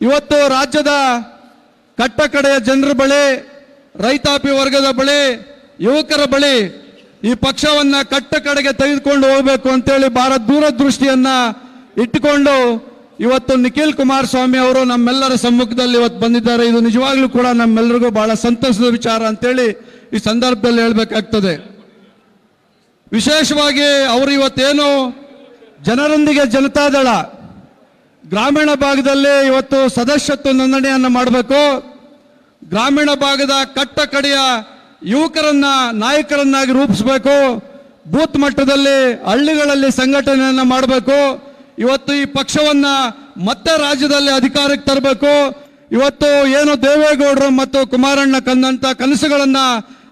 ಇವತ್ತು ರಾಜ್ಯದ ಕಟ್ಟ ಕಡೆಯ ಜನರ ಬಳಿ, ರೈತಾಪಿ ವರ್ಗದ ಬಳಿ, ಯುವಕರ ಬಳಿ ಈ ಪಕ್ಷವನ್ನ ಕಟ್ಟ ಕಡೆಗೆ ತೆಗೆದುಕೊಂಡು ಹೋಗಬೇಕು ಅಂತೇಳಿ ಬಹಳ ದೂರದೃಷ್ಟಿಯನ್ನ ಇಟ್ಟುಕೊಂಡು ಇವತ್ತು ನಿಖಿಲ್ ಕುಮಾರಸ್ವಾಮಿ ಅವರು ನಮ್ಮೆಲ್ಲರ ಸಮ್ಮುಖದಲ್ಲಿ ಇವತ್ತು ಬಂದಿದ್ದಾರೆ. ಇದು ನಿಜವಾಗ್ಲೂ ಕೂಡ ನಮ್ಮೆಲ್ಲರಿಗೂ ಬಹಳ ಸಂತಸದ ವಿಚಾರ ಅಂತೇಳಿ ಈ ಸಂದರ್ಭದಲ್ಲಿ ಹೇಳ್ಬೇಕಾಗ್ತದೆ. ವಿಶೇಷವಾಗಿ ಅವರು ಇವತ್ತೇನು ಜನರೊಂದಿಗೆ ಜನತಾದಳ ಗ್ರಾಮೀಣ ಭಾಗದಲ್ಲಿ ಇವತ್ತು ಸದಸ್ಯತ್ವ ನೋಂದಣಿಯನ್ನು ಮಾಡಬೇಕು. ಗ್ರಾಮೀಣ ಭಾಗದ ಕಟ್ಟ ಕಡೆಯ ಯುವಕರನ್ನ, ನಾಯಕರನ್ನಾಗಿ ರೂಪಿಸಬೇಕು. ಬೂತ್ ಮಟ್ಟದಲ್ಲಿ, ಹಳ್ಳಿಗಳಲ್ಲಿ ಸಂಘಟನೆಯನ್ನು ಮಾಡಬೇಕು. ಇವತ್ತು ಈ ಪಕ್ಷವನ್ನ ಮತ್ತೆ ರಾಜ್ಯದಲ್ಲಿ ಅಧಿಕಾರಕ್ಕೆ ತರಬೇಕು. ಇವತ್ತು ಏನು ದೇವೇಗೌಡರು ಮತ್ತು ಕುಮಾರಣ್ಣ ಕಂದಂತ ಕನಸುಗಳನ್ನ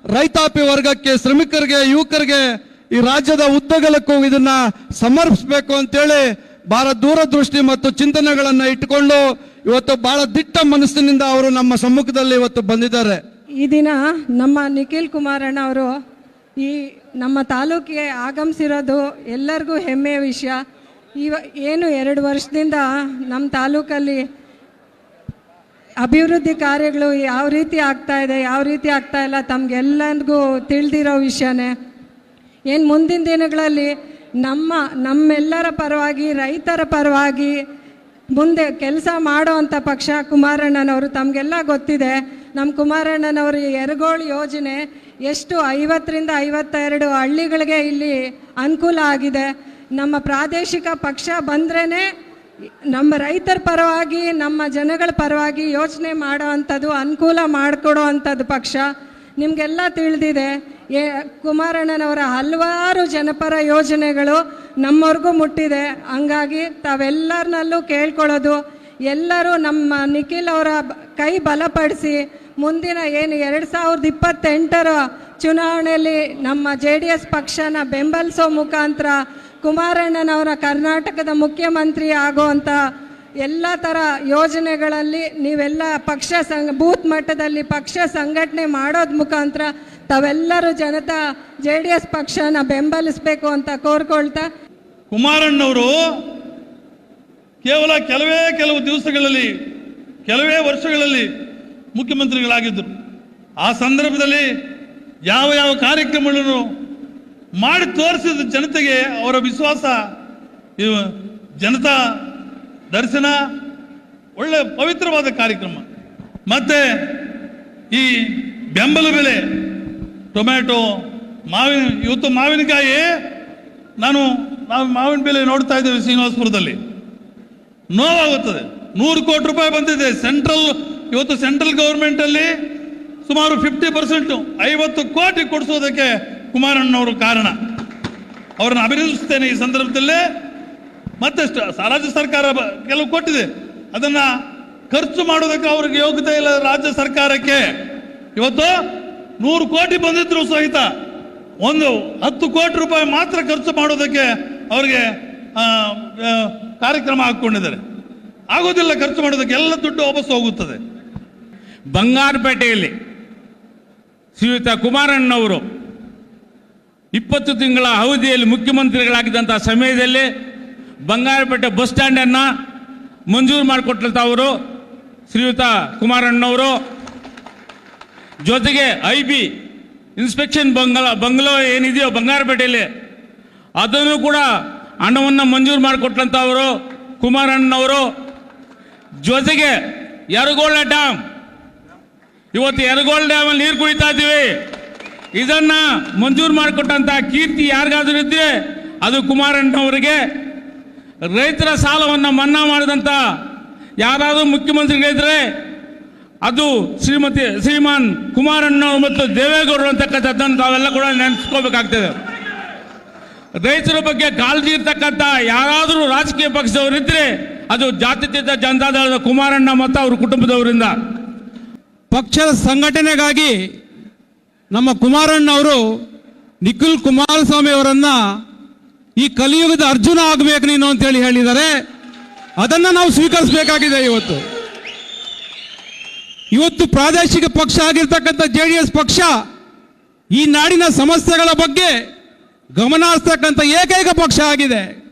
ರೈತಾಪಿ ವರ್ಗಕ್ಕೆ, ಶ್ರಮಿಕರಿಗೆ, ಯುವಕರಿಗೆ ಈ ರಾಜ್ಯದ ಉದ್ದಗಲಕ್ಕೂ ಇದನ್ನ ಸಮರ್ಪಿಸಬೇಕು ಅಂತೇಳಿ ಬಹಳ ದೂರದೃಷ್ಟಿ ಮತ್ತು ಚಿಂತನೆಗಳನ್ನು ಇಟ್ಟುಕೊಂಡು ಇವತ್ತು ಬಹಳ ದಿಟ್ಟ ಮನಸ್ಸಿನಿಂದ ಅವರು ನಮ್ಮ ಸಮ್ಮುಖದಲ್ಲಿ ಇವತ್ತು ಬಂದಿದ್ದಾರೆ. ಈ ದಿನ ನಮ್ಮ ನಿಖಿಲ್ ಕುಮಾರಣ್ಣ ಅವರು ಈ ನಮ್ಮ ತಾಲೂಕಿಗೆ ಆಗಮಿಸಿರೋದು ಎಲ್ಲರಿಗೂ ಹೆಮ್ಮೆಯ ವಿಷಯ. ಇವ ಏನು ಎರಡು ವರ್ಷದಿಂದ ನಮ್ಮ ತಾಲೂಕಲ್ಲಿ ಅಭಿವೃದ್ಧಿ ಕಾರ್ಯಗಳು ಯಾವ ರೀತಿ ಆಗ್ತಾ ಇದೆ, ಯಾವ ರೀತಿ ಆಗ್ತಾ ಇಲ್ಲ, ತಮ್ಗೆಲ್ಲರಿಗೂ ತಿಳಿದಿರೋ ವಿಷಯನೇ. ಏನು ಮುಂದಿನ ದಿನಗಳಲ್ಲಿ ನಮ್ಮ, ನಮ್ಮೆಲ್ಲರ ಪರವಾಗಿ, ರೈತರ ಪರವಾಗಿ ಮುಂದೆ ಕೆಲಸ ಮಾಡೋ ಅಂಥ ಪಕ್ಷ ಕುಮಾರಣ್ಣನವರು ತಮಗೆಲ್ಲ ಗೊತ್ತಿದೆ. ನಮ್ಮ ಕುಮಾರಣ್ಣನವರು ಎರಗೋಳು ಯೋಜನೆ ಎಷ್ಟು ಐವತ್ತರಿಂದ ಐವತ್ತೆರಡು ಹಳ್ಳಿಗಳಿಗೆ ಇಲ್ಲಿ ಅನುಕೂಲ ಆಗಿದೆ. ನಮ್ಮ ಪ್ರಾದೇಶಿಕ ಪಕ್ಷ ಬಂದ್ರೇ ನಮ್ಮ ರೈತರ ಪರವಾಗಿ, ನಮ್ಮ ಜನಗಳ ಪರವಾಗಿ ಯೋಚನೆ ಮಾಡೋ ಅಂಥದ್ದು ಅನುಕೂಲ ಮಾಡಿಕೊಡೋ ಅಂಥದ್ದು ಪಕ್ಷ. ನಿಮಗೆಲ್ಲ ತಿಳಿದಿದೆ. ಏ ಕುಮಾರಣ್ಣನವರ ಹಲವಾರು ಜನಪರ ಯೋಜನೆಗಳು ನಮ್ಮವ್ರಿಗೂ ಮುಟ್ಟಿದೆ. ಹಂಗಾಗಿ ತಾವೆಲ್ಲರನ್ನಲ್ಲೂ ಕೇಳ್ಕೊಳ್ಳೋದು. ಎಲ್ಲರೂ ನಮ್ಮ ನಿಖಿಲ್ ಅವರ ಕೈ ಬಲಪಡಿಸಿ ಮುಂದಿನ ಏನು ಎರಡು ಸಾವಿರದ ಇಪ್ಪತ್ತೆಂಟರ ಚುನಾವಣೆಯಲ್ಲಿ ನಮ್ಮ ಜೆ ಡಿ ಎಸ್ ಪಕ್ಷನ ಬೆಂಬಲಿಸೋ ಮುಖಾಂತರ ಕುಮಾರಣ್ಣನವರ ಕರ್ನಾಟಕದ ಮುಖ್ಯಮಂತ್ರಿ ಆಗುವಂಥ ಎಲ್ಲ ಥರ ಯೋಜನೆಗಳಲ್ಲಿ ನೀವೆಲ್ಲ ಪಕ್ಷ ಸಂಘ, ಬೂತ್ ಮಟ್ಟದಲ್ಲಿ ಪಕ್ಷ ಸಂಘಟನೆ ಮಾಡೋದ್ ಮುಖಾಂತರ ತಾವೆಲ್ಲರೂ ಜನತಾ ಜೆ ಡಿ ಎಸ್ ಪಕ್ಷನ ಬೆಂಬಲಿಸಬೇಕು ಅಂತ ಕೋರ್ಕೊಳ್ತಾ. ಕುಮಾರಣ್ಣವರು ಕೇವಲ ಕೆಲವೇ ಕೆಲವು ದಿವಸಗಳಲ್ಲಿ, ಕೆಲವೇ ವರ್ಷಗಳಲ್ಲಿ ಮುಖ್ಯಮಂತ್ರಿಗಳಾಗಿದ್ದರು. ಆ ಸಂದರ್ಭದಲ್ಲಿ ಯಾವ ಯಾವ ಕಾರ್ಯಕ್ರಮಗಳನ್ನು ಮಾಡಿ ತೋರಿಸಿದ ಜನತೆಗೆ ಅವರ ವಿಶ್ವಾಸ ಜನತಾ ದರ್ಶನ, ಒಳ್ಳೆ ಪವಿತ್ರವಾದ ಕಾರ್ಯಕ್ರಮ. ಮತ್ತೆ ಈ ಬೆಂಬಲ ಬೆಲೆ, ಟೊಮ್ಯಾಟೊ, ಮಾವಿನ, ಇವತ್ತು ಮಾವಿನಕಾಯಿ, ನಾನು, ನಾವು ಮಾವಿನ ಬೆಲೆ ನೋಡ್ತಾ ಇದ್ದೇವೆ ಶ್ರೀನಿವಾಸಪುರದಲ್ಲಿ. ನೋವಾಗುತ್ತದೆ. ನೂರು ಕೋಟಿ ರೂಪಾಯಿ ಬಂದಿದೆ. ಸೆಂಟ್ರಲ್, ಇವತ್ತು ಸೆಂಟ್ರಲ್ ಗೌರ್ಮೆಂಟಲ್ಲಿ ಸುಮಾರು ಫಿಫ್ಟಿ ಪರ್ಸೆಂಟ್ ಐವತ್ತು ಕೋಟಿ ಕೊಡಿಸೋದಕ್ಕೆ ಕುಮಾರಣ್ಣವರು ಕಾರಣ. ಅವರನ್ನು ಅಭಿನಂದಿಸುತ್ತೇನೆ ಈ ಸಂದರ್ಭದಲ್ಲಿ. ಮತ್ತೆ ಷ್ಟ- ರಾಜ್ಯ ಸರ್ಕಾರ ಕೆಲವು ಕೊಟ್ಟಿದೆ. ಅದನ್ನ ಖರ್ಚು ಮಾಡೋದಕ್ಕೆ ಅವ್ರಿಗೆ ಯೋಗ್ಯತೆ ಇಲ್ಲ ರಾಜ್ಯ ಸರ್ಕಾರಕ್ಕೆ. ಇವತ್ತು ನೂರು ಕೋಟಿ ಬಂದಿದ್ರು ಸಹಿತ. ಒಂದು ಹತ್ತು ಕೋಟಿ ರೂಪಾಯಿ ಮಾತ್ರ ಖರ್ಚು ಮಾಡೋದಕ್ಕೆ ಅವರಿಗೆ ಕಾರ್ಯಕ್ರಮ ಹಾಕೊಂಡಿದ್ದಾರೆ ಆಗೋದಿಲ್ಲ ಖರ್ಚು ಮಾಡೋದಕ್ಕೆ, ಎಲ್ಲ ದುಡ್ಡು ವಾಪಸ್ ಹೋಗುತ್ತದೆ. ಬಂಗಾರಪೇಟೆಯಲ್ಲಿ ಶ್ರೀಯುತ ಕುಮಾರಣ್ಣವರು ಇಪ್ಪತ್ತು ತಿಂಗಳ ಅವಧಿಯಲ್ಲಿ ಮುಖ್ಯಮಂತ್ರಿಗಳಾಗಿದ್ದಂಥ ಸಮಯದಲ್ಲಿ ಬಂಗಾರಪೇಟೆ ಬಸ್ ಸ್ಟ್ಯಾಂಡನ್ನು ಮಂಜೂರು ಮಾಡಿಕೊಟ್ಟಂಥ ಅವರು, ಶ್ರೀಯುತ ಕುಮಾರಣ್ಣವರು. ಜೊತೆಗೆ I B inspection bungalow, bungalow ಏನಿದೆಯೋ ಬಂಗಾರಪೇಟೆಯಲ್ಲಿ, ಅದನ್ನು ಕೂಡ ಹಣವನ್ನು ಮಂಜೂರು ಮಾಡಿಕೊಟ್ಟಂಥವರು ಕುಮಾರಣ್ಣವರು. ಜೊತೆಗೆ ಯರಗೋಳ ಡ್ಯಾಮ್ ಇವತ್ತು ಯರಗೋಳ ಡ್ಯಾಮಲ್ಲಿ ನೀರು ಕುಡಿತಾ ಇದ್ದೀವಿ. ಇದನ್ನ ಮಂಜೂರು ಮಾಡಿಕೊಟ್ಟಂತ ಕೀರ್ತಿ ಯಾರಿಗಾದ್ರೂ ಇದ್ರೆ ಅದು ಕುಮಾರಣ್ಣವರಿಗೆ. ರೈತರ ಸಾಲವನ್ನು ಮನ್ನಾ ಮಾಡಿದಂಥ ಯಾರಾದರೂ ಮುಖ್ಯಮಂತ್ರಿಗಳಿದ್ರೆ ಅದು ಶ್ರೀಮತಿ ಶ್ರೀಮಾನ್ ಕುಮಾರಣ್ಣ ಮತ್ತು ದೇವೇಗೌಡರು ಅಂತಕ್ಕಂಥದ್ದನ್ನು ತಾವೆಲ್ಲ ಕೂಡ ನೆನೆಸ್ಕೋಬೇಕಾಗ್ತದೆ. ರೈತರ ಬಗ್ಗೆ ಕಾಳಜಿ ಇರ್ತಕ್ಕಂಥ ಯಾರಾದರೂ ರಾಜಕೀಯ ಪಕ್ಷದವರಿದ್ದರೆ ಅದು ಜಾತ್ಯತೀತ ಜನತಾದಳದ ಕುಮಾರಣ್ಣ ಮತ್ತು ಅವ್ರ ಕುಟುಂಬದವರಿಂದ. ಪಕ್ಷದ ಸಂಘಟನೆಗಾಗಿ ನಮ್ಮ ಕುಮಾರಣ್ಣ ಅವರು ನಿಖಿಲ್ ಕುಮಾರಸ್ವಾಮಿ ಅವರನ್ನ ಈ ಕಲಿಯುಗದ ಅರ್ಜುನ ಆಗಬೇಕು ನೀನು ಅಂತೇಳಿ ಹೇಳಿದರೆ ಅದನ್ನ ನಾವು ಸ್ವೀಕರಿಸಬೇಕಾಗಿದೆ ಇವತ್ತು. ಇವತ್ತು ಪ್ರಾದೇಶಿಕ ಪಕ್ಷ ಆಗಿರ್ತಕ್ಕಂಥ ಜೆ ಪಕ್ಷ ಈ ನಾಡಿನ ಸಮಸ್ಯೆಗಳ ಬಗ್ಗೆ ಗಮನ ಹರಿಸ್ತಕ್ಕಂಥ ಏಕೈಕ ಪಕ್ಷ ಆಗಿದೆ.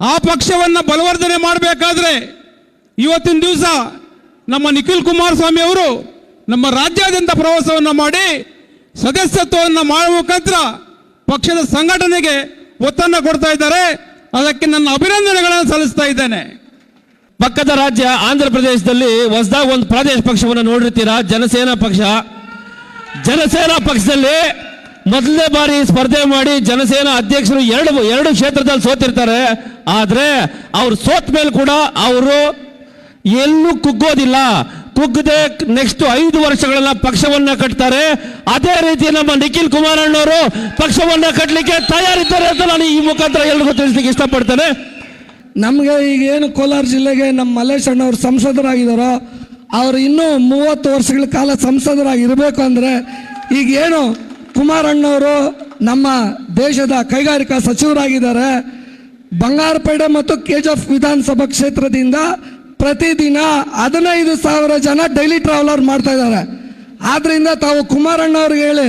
ಆ ಪಕ್ಷವನ್ನು ಬಲವರ್ಧನೆ ಮಾಡಬೇಕಾದ್ರೆ ಇವತ್ತಿನ ದಿವಸ ನಮ್ಮ ನಿಖಿಲ್ ಕುಮಾರಸ್ವಾಮಿ ಅವರು ನಮ್ಮ ರಾಜ್ಯಾದ್ಯಂತ ಪ್ರವಾಸವನ್ನು ಮಾಡಿ ಸದಸ್ಯತ್ವವನ್ನು ಮಾಡುವ ಮುಖಾಂತರ ಪಕ್ಷದ ಸಂಘಟನೆಗೆ ಒತ್ತನ್ನು ಕೊಡ್ತಾ ಇದ್ದಾರೆ. ಅದಕ್ಕೆ ನನ್ನ ಅಭಿನಂದನೆಗಳನ್ನು ಸಲ್ಲಿಸ್ತಾ ಇದ್ದೇನೆ. ಪಕ್ಕದ ರಾಜ್ಯ ಆಂಧ್ರ ಪ್ರದೇಶದಲ್ಲಿ ಹೊಸದಾಗ ಒಂದು ಪ್ರಾದೇಶಿಕ ಪಕ್ಷವನ್ನು ನೋಡಿರ್ತೀರಾ? ಜನಸೇನಾ ಪಕ್ಷ. ಜನಸೇನಾ ಪಕ್ಷದಲ್ಲಿ ಮೊದಲನೇ ಬಾರಿ ಸ್ಪರ್ಧೆ ಮಾಡಿ ಜನಸೇನಾ ಅಧ್ಯಕ್ಷರು ಎರಡು ಎರಡು ಕ್ಷೇತ್ರದಲ್ಲಿ ಸೋತಿರ್ತಾರೆ. ಆದರೆ ಅವ್ರು ಸೋತ ಮೇಲೆ ಕೂಡ ಅವರು ಎಲ್ಲೂ ಕುಗ್ಗೋದಿಲ್ಲ. ಕುಗ್ಗದೆ ನೆಕ್ಸ್ಟ್ ಐದು ವರ್ಷಗಳನ್ನ ಪಕ್ಷವನ್ನ ಕಟ್ತಾರೆ. ಅದೇ ರೀತಿ ನಮ್ಮ ನಿಖಿಲ್ ಕುಮಾರಣ್ಣವರು ಪಕ್ಷವನ್ನ ಕಟ್ಟಲಿಕ್ಕೆ ತಯಾರಿದ್ದಾರೆ ಅಂತ ನಾನು ಈ ಮುಖಾಂತರ ಎಲ್ರಿಗೂ ತಿಳಿಸ್ಲಿಕ್ಕೆ ಇಷ್ಟಪಡ್ತೇನೆ. ನಮಗೆ ಈಗ ಏನು ಕೋಲಾರ ಜಿಲ್ಲೆಗೆ ನಮ್ಮ ಮಲ್ಲೇಶ್ ಅಣ್ಣವ್ರು ಸಂಸದರಾಗಿದ್ದಾರೋ ಅವರು ಇನ್ನೂ ಮೂವತ್ತು ವರ್ಷಗಳ ಕಾಲ ಸಂಸದರಾಗಿರಬೇಕು ಅಂದರೆ ಈಗ ಏನು ಕುಮಾರಣ್ಣವರು ನಮ್ಮ ದೇಶದ ಕೈಗಾರಿಕಾ ಸಚಿವರಾಗಿದ್ದಾರೆ. ಬಂಗಾರಪೇಟೆ ಮತ್ತು ಕೆ ಜಿ ವಿಧಾನಸಭಾ ಕ್ಷೇತ್ರದಿಂದ ಪ್ರತಿದಿನ ಹದಿನೈದು ಸಾವಿರ ಜನ ಡೈಲಿ ಟ್ರಾವೆಲರ್ ಮಾಡ್ತಾ ಇದ್ದಾರೆ. ಆದ್ರಿಂದ ತಾವು ಕುಮಾರಣ್ಣವ್ರಿಗೆ ಹೇಳಿ,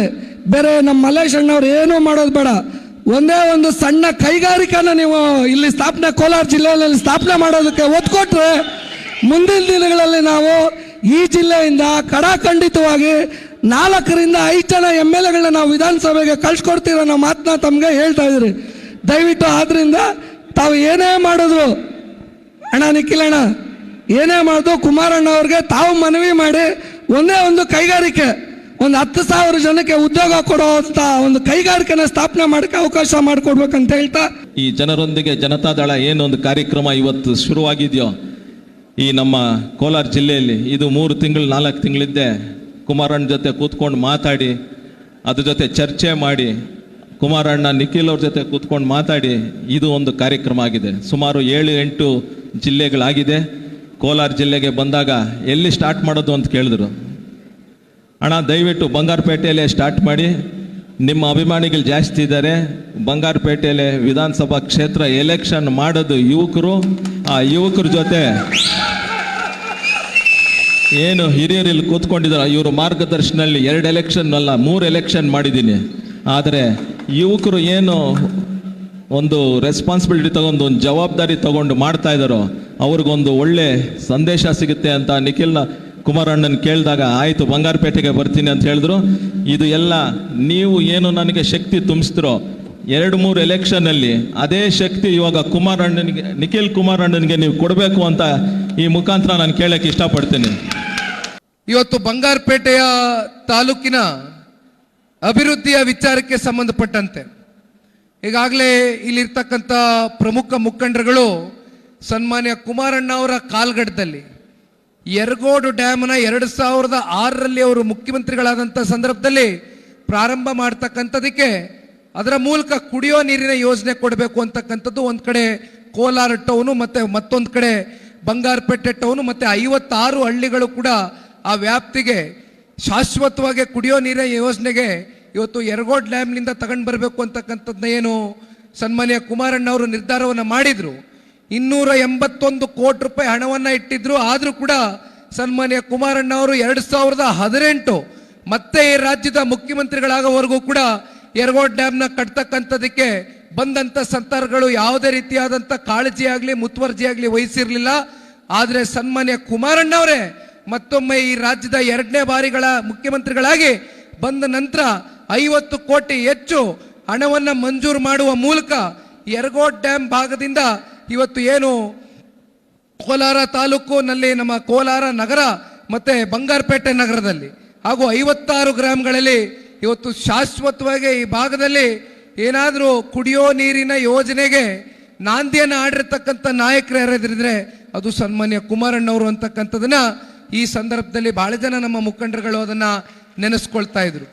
ಬೇರೆ ನಮ್ಮ ಮಲ್ಲೇಶ್ ಅಣ್ಣವ್ರು ಏನೂ ಮಾಡೋದು ಬೇಡ. ಒಂದೇ ಒಂದು ಸಣ್ಣ ಕೈಗಾರಿಕೆನ ನೀವು ಇಲ್ಲಿ ಸ್ಥಾಪನೆ, ಕೋಲಾರ ಜಿಲ್ಲೆಯಲ್ಲಿ ಸ್ಥಾಪನೆ ಮಾಡೋದಕ್ಕೆ ಒತ್ತು ಕೊಟ್ಟರೆ ಮುಂದಿನ ದಿನಗಳಲ್ಲಿ ನಾವು ಈ ಜಿಲ್ಲೆಯಿಂದ ಕಡಾಖಂಡಿತವಾಗಿ ನಾಲ್ಕರಿಂದ ಐದು ಜನ ಎಂ ಎಲ್ ಎಗಳನ್ನ ನಾವು ವಿಧಾನಸಭೆಗೆ ಕಳ್ಸಿಕೊಡ್ತೀರ ಅನ್ನೋ ಮಾತನ್ನ ತಮಗೆ ಹೇಳ್ತಾ ಇದ್ರಿ ದಯವಿಟ್ಟು ಆದ್ರಿಂದ ತಾವು ಏನೇ ಮಾಡಿದ್ರು, ಅಣ್ಣ ನಿಖಿಲ್ ಅಣ್ಣ ಏನೇ ಮಾಡೋದು ಕುಮಾರಣ್ಣ ಅವ್ರಿಗೆ ತಾವು ಮನವಿ ಮಾಡಿ ಒಂದೇ ಒಂದು ಕೈಗಾರಿಕೆ, ಒಂದು ಹತ್ತು ಸಾವಿರ ಜನಕ್ಕೆ ಉದ್ಯೋಗ ಕೊಡುವಂತ ಒಂದು ಕೈಗಾರಿಕೆನ ಸ್ಥಾಪನೆ ಮಾಡಕ್ಕೆ ಅವಕಾಶ ಮಾಡಿಕೊಡ್ಬೇಕಂತ ಹೇಳ್ತಾ. ಈ ಜನರೊಂದಿಗೆ ಜನತಾದಳ ಏನೊಂದು ಕಾರ್ಯಕ್ರಮ ಇವತ್ತು ಶುರುವಾಗಿದೆಯೋ, ಈ ನಮ್ಮ ಕೋಲಾರ ಜಿಲ್ಲೆಯಲ್ಲಿ ಇದು ಮೂರು ತಿಂಗಳು, ನಾಲ್ಕು ತಿಂಗಳಿದ್ದೆ ಕುಮಾರಣ್ಣ ಜೊತೆ ಕೂತ್ಕೊಂಡು ಮಾತಾಡಿ, ಅದ್ರ ಜೊತೆ ಚರ್ಚೆ ಮಾಡಿ, ಕುಮಾರಣ್ಣ ನಿಖಿಲ್ ಅವ್ರ ಜೊತೆ ಕೂತ್ಕೊಂಡು ಮಾತಾಡಿ, ಇದು ಒಂದು ಕಾರ್ಯಕ್ರಮ ಆಗಿದೆ. ಸುಮಾರು ಏಳು, ಎಂಟು ಜಿಲ್ಲೆಗಳಾಗಿದೆ. ಕೋಲಾರ ಜಿಲ್ಲೆಗೆ ಬಂದಾಗ ಎಲ್ಲಿ ಸ್ಟಾರ್ಟ್ ಮಾಡೋದು ಅಂತ ಕೇಳಿದ್ರು. ಅಣ್ಣ, ದಯವಿಟ್ಟು ಬಂಗಾರಪೇಟೆಯಲ್ಲೇ ಸ್ಟಾರ್ಟ್ ಮಾಡಿ. ನಿಮ್ಮ ಅಭಿಮಾನಿಗಳು ಜಾಸ್ತಿ ಇದ್ದಾರೆ. ಬಂಗಾರಪೇಟೆಯಲ್ಲಿ ವಿಧಾನಸಭಾ ಕ್ಷೇತ್ರ ಎಲೆಕ್ಷನ್ ಮಾಡೋದು ಯುವಕರು, ಆ ಯುವಕರ ಜೊತೆ ಏನು ಹಿರಿಯರು ಇಲ್ಲಿ ಕೂತ್ಕೊಂಡಿದ್ದಾರೆ. ಇವರು ಮಾರ್ಗದರ್ಶನಲ್ಲಿ ಎರಡು ಎಲೆಕ್ಷನ್ ಅಲ್ಲ, ಮೂರು ಎಲೆಕ್ಷನ್ ಮಾಡಿದ್ದೀನಿ. ಆದರೆ ಯುವಕರು ಏನು ಒಂದು ರೆಸ್ಪಾನ್ಸಿಬಿಲಿಟಿ ತಗೊಂಡು, ಒಂದು ಜವಾಬ್ದಾರಿ ತಗೊಂಡು ಮಾಡ್ತಾ ಇದ್ದಾರೋ ಅವ್ರಿಗೊಂದು ಒಳ್ಳೆ ಸಂದೇಶ ಸಿಗುತ್ತೆ ಅಂತ ನಿಖಿಲ್ನ ಕುಮಾರಣ್ಣನ ಕೇಳಿದಾಗ, ಆಯಿತು, ಬಂಗಾರಪೇಟೆಗೆ ಬರ್ತೀನಿ ಅಂತ ಹೇಳಿದ್ರು. ಇದು ಎಲ್ಲ ನೀವು ಏನು ನನಗೆ ಶಕ್ತಿ ತುಂಬಿಸ್ತಿರೋ ಎರಡು ಮೂರು ಎಲೆಕ್ಷನಲ್ಲಿ ಅದೇ ಶಕ್ತಿ ಇವಾಗ ಕುಮಾರಣ್ಣನಿಗೆ, ನಿಖಿಲ್ ಕುಮಾರಣ್ಣನಿಗೆ ನೀವು ಕೊಡಬೇಕು ಅಂತ ಈ ಮುಖಾಂತರ ನಾನು ಕೇಳಕ್ಕೆ ಇಷ್ಟಪಡ್ತೀನಿ. ಇವತ್ತು ಬಂಗಾರಪೇಟೆಯ ತಾಲೂಕಿನ ಅಭಿವೃದ್ಧಿಯ ವಿಚಾರಕ್ಕೆ ಸಂಬಂಧಪಟ್ಟಂತೆ ಈಗಾಗಲೇ ಇಲ್ಲಿರ್ತಕ್ಕಂಥ ಪ್ರಮುಖ ಮುಖಂಡರುಗಳು ಸನ್ಮಾನ್ಯ ಕುಮಾರಣ್ಣ ಅವರ ಕಾಲ್ಗಡ್ಡದಲ್ಲಿ ಯರಗೋಡು ಡ್ಯಾಮ್ನ ಎರಡು ಸಾವಿರದ ಆರರಲ್ಲಿ ಅವರು ಮುಖ್ಯಮಂತ್ರಿಗಳಾದಂಥ ಸಂದರ್ಭದಲ್ಲಿ ಪ್ರಾರಂಭ ಮಾಡ್ತಕ್ಕಂಥದಕ್ಕೆ ಅದರ ಮೂಲಕ ಕುಡಿಯೋ ನೀರಿನ ಯೋಜನೆ ಕೊಡಬೇಕು ಅಂತಕ್ಕಂಥದ್ದು ಒಂದು ಕಡೆ ಕೋಲಾರ ಟೌನು ಮತ್ತೆ ಮತ್ತೊಂದು ಕಡೆ ಬಂಗಾರಪೇಟೆ ಟೌನು ಮತ್ತೆ ಐವತ್ತಾರು ಹಳ್ಳಿಗಳು ಕೂಡ ಆ ವ್ಯಾಪ್ತಿಗೆ ಶಾಶ್ವತವಾಗಿ ಕುಡಿಯೋ ನೀರಿನ ಯೋಜನೆಗೆ ಇವತ್ತು ಯರಗೋಡ್ ಡ್ಯಾಮ್ನಿಂದ ತಗೊಂಡು ಬರಬೇಕು ಅಂತಕ್ಕಂಥದ್ದನ್ನ ಏನು ಸನ್ಮಾನ್ಯ ಕುಮಾರಣ್ಣ ಅವರು ನಿರ್ಧಾರವನ್ನು ಮಾಡಿದ್ರು. ಇನ್ನೂರ ಎಂಬತ್ತೊಂದು ಕೋಟಿ ರೂಪಾಯಿ ಹಣವನ್ನ ಇಟ್ಟಿದ್ರು. ಆದರೂ ಕೂಡ ಸನ್ಮಾನ್ಯ ಕುಮಾರಣ್ಣ ಅವರು ಎರಡ್ ಸಾವಿರದ ಹದಿನೆಂಟು ಮತ್ತೆ ಈ ರಾಜ್ಯದ ಮುಖ್ಯಮಂತ್ರಿಗಳಾಗೋವರೆಗೂ ಕೂಡ ಯರಗೋಡ್ ಡ್ಯಾಮ್ನ ಕಟ್ತಕ್ಕಂಥದಕ್ಕೆ ಬಂದಂತ ಸಂತಾರಗಳು ಯಾವುದೇ ರೀತಿಯಾದಂಥ ಕಾಳಜಿ ಆಗಲಿ ಮುತುವರ್ಜಿ ಆಗಲಿ ವಹಿಸಿರ್ಲಿಲ್ಲ. ಆದರೆ ಸನ್ಮಾನ್ಯ ಕುಮಾರಣ್ಣ ಅವರೇ ಮತ್ತೊಮ್ಮೆ ಈ ರಾಜ್ಯದ ಎರಡನೇ ಬಾರಿಗಳ ಮುಖ್ಯಮಂತ್ರಿಗಳಾಗಿ ಬಂದ ನಂತರ ಐವತ್ತು ಕೋಟಿ ಹೆಚ್ಚು ಹಣವನ್ನ ಮಂಜೂರು ಮಾಡುವ ಮೂಲಕ ಯರಗೋಡ್ ಡ್ಯಾಮ್ ಭಾಗದಿಂದ ಇವತ್ತು ಏನು ಕೋಲಾರ ತಾಲೂಕಿನಲ್ಲಿ ನಮ್ಮ ಕೋಲಾರ ನಗರ ಮತ್ತೆ ಬಂಗಾರಪೇಟೆ ನಗರದಲ್ಲಿ ಹಾಗೂ ಐವತ್ತಾರು ಗ್ರಾಮಗಳಲ್ಲಿ ಇವತ್ತು ಶಾಶ್ವತವಾಗಿ ಈ ಭಾಗದಲ್ಲಿ ಏನಾದರೂ ಕುಡಿಯೋ ನೀರಿನ ಯೋಜನೆಗೆ ನಾಂದಿಯನ್ನು ಆಡಿರ್ತಕ್ಕಂಥ ನಾಯಕರು ಯಾರಾದ್ರಿದ್ರೆ ಅದು ಸನ್ಮಾನ್ಯ ಕುಮಾರಣ್ಣವರು ಅಂತಕ್ಕಂಥದನ್ನ ಈ ಸಂದರ್ಭದಲ್ಲಿ ಬಹಳ ಜನ ನಮ್ಮ ಮುಖಂಡರುಗಳು ಅದನ್ನ ನೆನೆಸ್ಕೊಳ್ತಾ ಇದ್ರು.